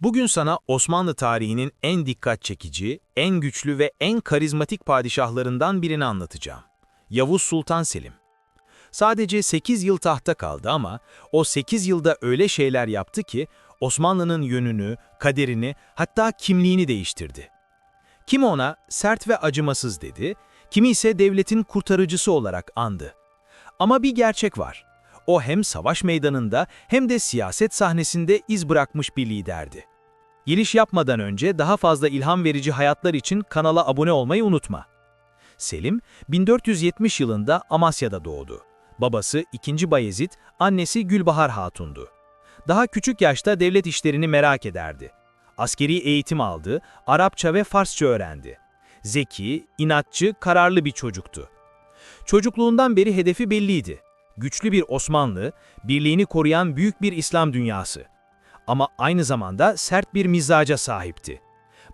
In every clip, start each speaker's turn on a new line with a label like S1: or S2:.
S1: Bugün sana Osmanlı tarihinin en dikkat çekici, en güçlü ve en karizmatik padişahlarından birini anlatacağım. Yavuz Sultan Selim. Sadece 8 yıl tahta kaldı ama o 8 yılda öyle şeyler yaptı ki Osmanlı'nın yönünü, kaderini, hatta kimliğini değiştirdi. Kimi ona sert ve acımasız dedi, kimi ise devletin kurtarıcısı olarak andı. Ama bir gerçek var. O hem savaş meydanında hem de siyaset sahnesinde iz bırakmış bir liderdi. Giriş yapmadan önce daha fazla ilham verici hayatlar için kanala abone olmayı unutma. Selim, 1470 yılında Amasya'da doğdu. Babası 2. Bayezid, annesi Gülbahar Hatun'du. Daha küçük yaşta devlet işlerini merak ederdi. Askeri eğitim aldı, Arapça ve Farsça öğrendi. Zeki, inatçı, kararlı bir çocuktu. Çocukluğundan beri hedefi belliydi. Güçlü bir Osmanlı, birliğini koruyan büyük bir İslam dünyası. Ama aynı zamanda sert bir mizaca sahipti.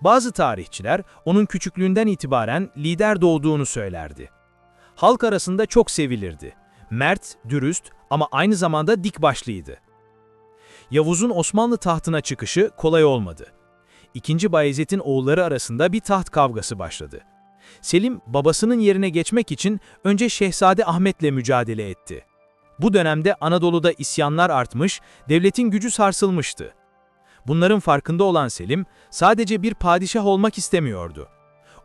S1: Bazı tarihçiler onun küçüklüğünden itibaren lider doğduğunu söylerdi. Halk arasında çok sevilirdi. Mert, dürüst ama aynı zamanda dik başlıydı. Yavuz'un Osmanlı tahtına çıkışı kolay olmadı. İkinci Bayezid'in oğulları arasında bir taht kavgası başladı. Selim, babasının yerine geçmek için önce Şehzade Ahmet'le mücadele etti. Bu dönemde Anadolu'da isyanlar artmış, devletin gücü sarsılmıştı. Bunların farkında olan Selim, sadece bir padişah olmak istemiyordu.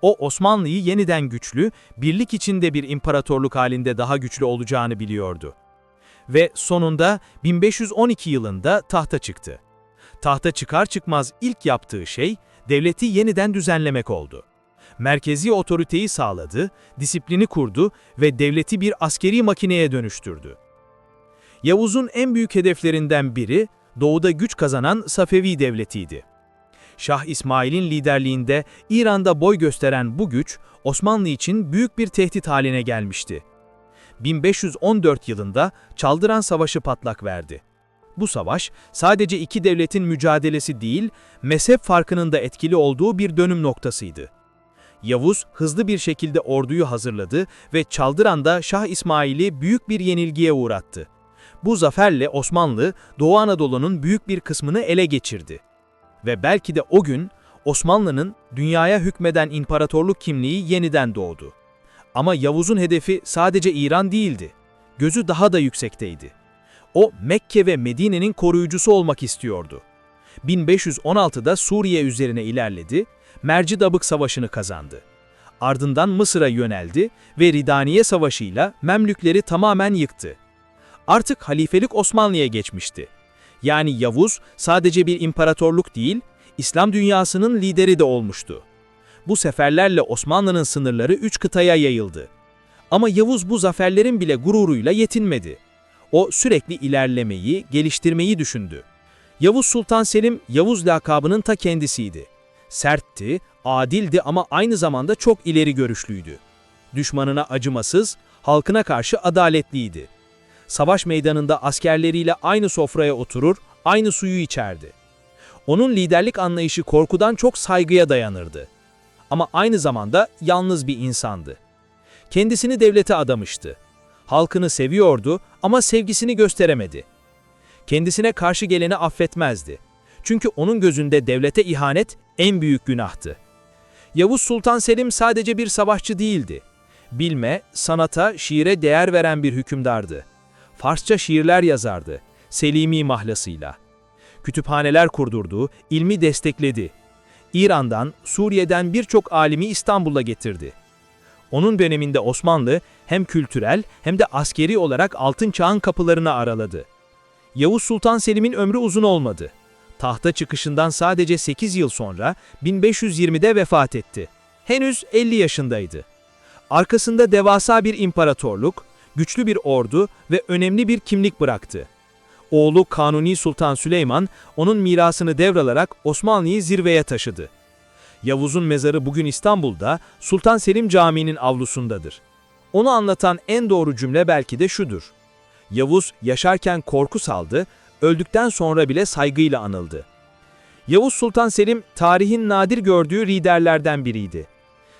S1: O Osmanlı'yı yeniden güçlü, birlik içinde bir imparatorluk halinde daha güçlü olacağını biliyordu. Ve sonunda 1512 yılında tahta çıktı. Tahta çıkar çıkmaz ilk yaptığı şey, devleti yeniden düzenlemek oldu. Merkezi otoriteyi sağladı, disiplini kurdu ve devleti bir askeri makineye dönüştürdü. Yavuz'un en büyük hedeflerinden biri, doğuda güç kazanan Safevi devletiydi. Şah İsmail'in liderliğinde İran'da boy gösteren bu güç, Osmanlı için büyük bir tehdit haline gelmişti. 1514 yılında Çaldıran Savaşı patlak verdi. Bu savaş, sadece iki devletin mücadelesi değil, mezhep farkının da etkili olduğu bir dönüm noktasıydı. Yavuz hızlı bir şekilde orduyu hazırladı ve Çaldıran'da Şah İsmail'i büyük bir yenilgiye uğrattı. Bu zaferle Osmanlı, Doğu Anadolu'nun büyük bir kısmını ele geçirdi. Ve belki de o gün Osmanlı'nın dünyaya hükmeden imparatorluk kimliği yeniden doğdu. Ama Yavuz'un hedefi sadece İran değildi. Gözü daha da yüksekteydi. O Mekke ve Medine'nin koruyucusu olmak istiyordu. 1516'da Suriye üzerine ilerledi, Mercidabık Savaşı'nı kazandı. Ardından Mısır'a yöneldi ve Ridaniye Savaşı'yla Memlükleri tamamen yıktı. Artık halifelik Osmanlı'ya geçmişti. Yani Yavuz sadece bir imparatorluk değil, İslam dünyasının lideri de olmuştu. Bu seferlerle Osmanlı'nın sınırları üç kıtaya yayıldı. Ama Yavuz bu zaferlerin bile gururuyla yetinmedi. O sürekli ilerlemeyi, geliştirmeyi düşündü. Yavuz Sultan Selim, Yavuz lakabının ta kendisiydi. Sertti, adildi ama aynı zamanda çok ileri görüşlüydü. Düşmanına acımasız, halkına karşı adaletliydi. Savaş meydanında askerleriyle aynı sofraya oturur, aynı suyu içerdi. Onun liderlik anlayışı korkudan çok saygıya dayanırdı. Ama aynı zamanda yalnız bir insandı. Kendisini devlete adamıştı. Halkını seviyordu ama sevgisini gösteremedi. Kendisine karşı geleni affetmezdi. Çünkü onun gözünde devlete ihanet en büyük günahtı. Yavuz Sultan Selim sadece bir savaşçı değildi. Bilme, sanata, şiire değer veren bir hükümdardı. Farsça şiirler yazardı, Selimi mahlasıyla. Kütüphaneler kurdurdu, ilmi destekledi. İran'dan, Suriye'den birçok alimi İstanbul'a getirdi. Onun döneminde Osmanlı hem kültürel hem de askeri olarak altın çağın kapılarını araladı. Yavuz Sultan Selim'in ömrü uzun olmadı. Tahta çıkışından sadece 8 yıl sonra 1520'de vefat etti. Henüz 50 yaşındaydı. Arkasında devasa bir imparatorluk, güçlü bir ordu ve önemli bir kimlik bıraktı. Oğlu Kanuni Sultan Süleyman onun mirasını devralarak Osmanlı'yı zirveye taşıdı. Yavuz'un mezarı bugün İstanbul'da Sultan Selim Camii'nin avlusundadır. Onu anlatan en doğru cümle belki de şudur. Yavuz yaşarken korku saldı, öldükten sonra bile saygıyla anıldı. Yavuz Sultan Selim tarihin nadir gördüğü liderlerden biriydi.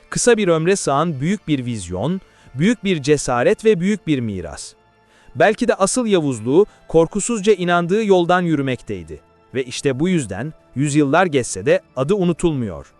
S1: Kısa bir ömre sığan büyük bir vizyon, büyük bir cesaret ve büyük bir miras. Belki de asıl Yavuzluğu korkusuzca inandığı yoldan yürümekteydi.
S2: Ve işte bu yüzden yüzyıllar geçse de adı unutulmuyor.